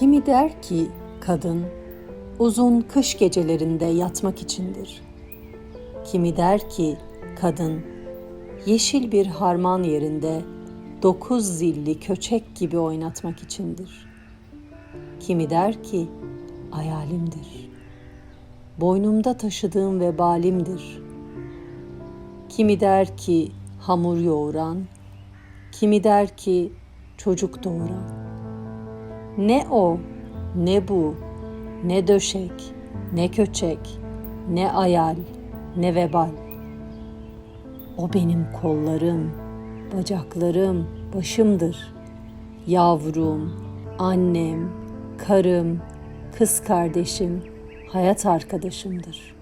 Kimi der ki kadın uzun kış gecelerinde yatmak içindir. Kimi der ki kadın yeşil bir harman yerinde dokuz zilli köçek gibi oynatmak içindir. Kimi der ki hayalimdir. Boynumda taşıdığım vebalimdir. Kimi der ki hamur yoğuran, kimi der ki çocuk doğuran. Ne o, ne bu, ne döşek, ne köçek, ne ayal, ne vebal. O benim kollarım, bacaklarım, başımdır. Yavrum, annem, karım, kız kardeşim, hayat arkadaşımdır.''